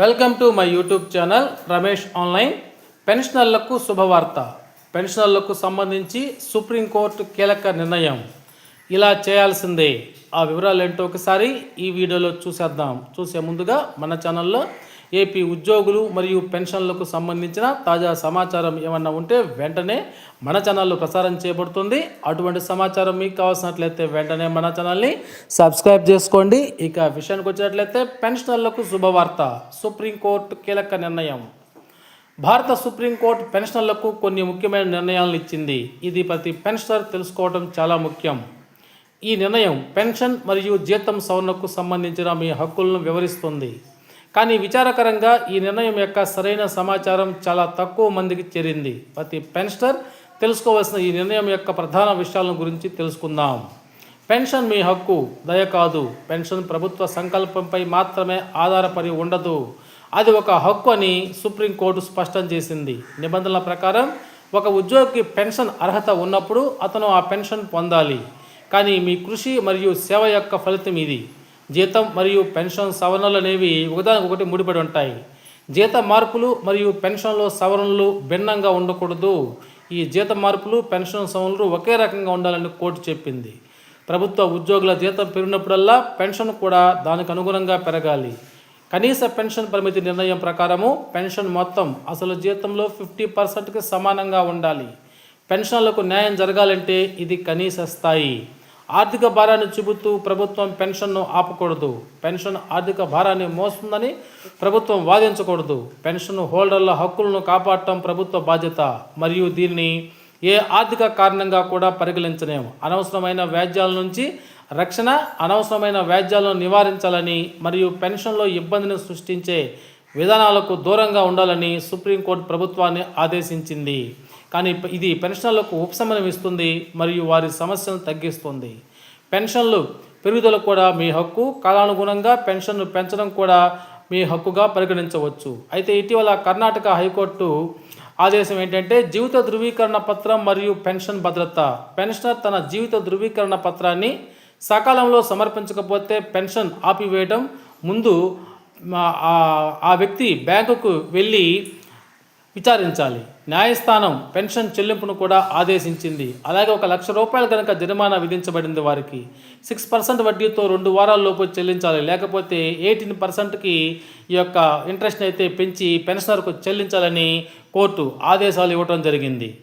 Welcome to my YouTube channel Ramesh online పెన్షనర్లకు శుభవార్త. పెన్షనర్లకు సంబంధించి సుప్రీంకోర్టు కీలక నిర్ణయం. ఇలా చేయాల్సిందే. ఆ వివరాలు ఏంటో ఒకసారి ఈ వీడియోలో చూసేద్దాం. చూసే ముందుగా మన ఛానల్లో ఏపీ ఉద్యోగులు మరియు పెన్షన్లకు సంబంధించిన తాజా సమాచారం ఏమన్నా ఉంటే వెంటనే మన ఛానల్లో ప్రసారం చేయబడుతుంది. అటువంటి సమాచారం మీకు కావాల్సినట్లయితే వెంటనే మన ఛానల్ని సబ్స్క్రైబ్ చేసుకోండి. ఇక విషయానికి వచ్చినట్లయితే పెన్షనర్లకు శుభవార్త. సుప్రీంకోర్టు కీలక నిర్ణయం. భారత సుప్రీంకోర్టు పెన్షనర్లకు కొన్ని ముఖ్యమైన నిర్ణయాలను ఇచ్చింది. ఇది ప్రతి పెన్షనర్ తెలుసుకోవడం చాలా ముఖ్యం. ఈ నిర్ణయం పెన్షన్ మరియు జీతం సవరణకు సంబంధించిన మీ హక్కులను వివరిస్తుంది. కానీ విచారకరంగా ఈ నిర్ణయం యొక్క సరైన సమాచారం చాలా తక్కువ మందికి చేరింది. ప్రతి పెన్షనర్ తెలుసుకోవాల్సిన ఈ నిర్ణయం యొక్క ప్రధాన విషయాలను గురించి తెలుసుకుందాం. పెన్షన్ మీ హక్కు దయ కాదు. పెన్షన్ ప్రభుత్వ సంకల్పంపై మాత్రమే ఆధారపడి ఉండదు. అది ఒక హక్కు అని సుప్రీంకోర్టు స్పష్టం చేసింది. నిబంధనల ప్రకారం ఒక ఉద్యోగికి పెన్షన్ అర్హత ఉన్నప్పుడు అతను ఆ పెన్షన్ పొందాలి. కానీ మీ కృషి మరియు సేవ యొక్క ఫలితం ఇది. జీతం మరియు పెన్షన్ సవరణలు అనేవి ఒకదానికొకటి ముడిపడి ఉంటాయి. జీత మార్పులు మరియు పెన్షన్లో సవరణలు భిన్నంగా ఉండకూడదు. ఈ జీత మార్పులు పెన్షన్ సవరణలు ఒకే రకంగా ఉండాలని కోర్టు చెప్పింది. ప్రభుత్వ ఉద్యోగుల జీతం పెరిగినప్పుడల్లా పెన్షన్ కూడా దానికి అనుగుణంగా పెరగాలి. కనీస పెన్షన్ పరిమితి నిర్ణయం ప్రకారము పెన్షన్ మొత్తం అసలు జీతంలో ఫిఫ్టీ పర్సెంట్కి సమానంగా ఉండాలి. పెన్షన్లకు న్యాయం జరగాలంటే ఇది కనీస స్థాయి. ఆర్థిక భారాన్ని చూపుతూ ప్రభుత్వం పెన్షన్ను ఆపకూడదు. పెన్షన్ ఆర్థిక భారాన్ని మోస్తుందని ప్రభుత్వం వాదించకూడదు. పెన్షన్ హోల్డర్ల హక్కులను కాపాడటం ప్రభుత్వ బాధ్యత. మరియు దీన్ని ఏ ఆర్థిక కారణంగా కూడా పరిగణించలేము. అనవసరమైన వ్యాజ్యాల నుంచి రక్షణ అనవసరమైన వ్యాజ్యాలను నివారించాలని మరియు పెన్షన్లో ఇబ్బందిని సృష్టించే విధానాలకు దూరంగా ఉండాలని సుప్రీంకోర్టు ప్రభుత్వాన్ని ఆదేశించింది. కానీ ఇది పెన్షన్లకు ఉపశమనం ఇస్తుంది మరియు వారి సమస్యలను తగ్గిస్తుంది. పెన్షన్లు పెరుగుదల కూడా మీ హక్కు కాలానుగుణంగా పెన్షన్ను పెంచడం కూడా మీ హక్కుగా పరిగణించవచ్చు. అయితే ఇటీవల కర్ణాటక హైకోర్టు ఆదేశం ఏంటంటే జీవిత ధృవీకరణ పత్రం మరియు పెన్షన్ భద్రత. పెన్షనర్ తన జీవిత ధృవీకరణ పత్రాన్ని సకాలంలో సమర్పించకపోతే పెన్షన్ ఆపివేయడం ముందు ఆ వ్యక్తి బ్యాంకుకు వెళ్ళి విచారించాలి. న్యాయస్థానం పెన్షన్ చెల్లింపును కూడా ఆదేశించింది. అలాగే ఒక లక్ష రూపాయలు కనుక జరిమానా విధించబడింది వారికి. సిక్స్ పర్సెంట్ వడ్డీతో రెండు వారాల్లోపు చెల్లించాలి. లేకపోతే ఎయిటీన్ పర్సెంట్కి ఈ యొక్క ఇంట్రెస్ట్ అయితే పెంచి పెన్షనర్కు చెల్లించాలని కోర్టు ఆదేశాలు ఇవ్వడం జరిగింది.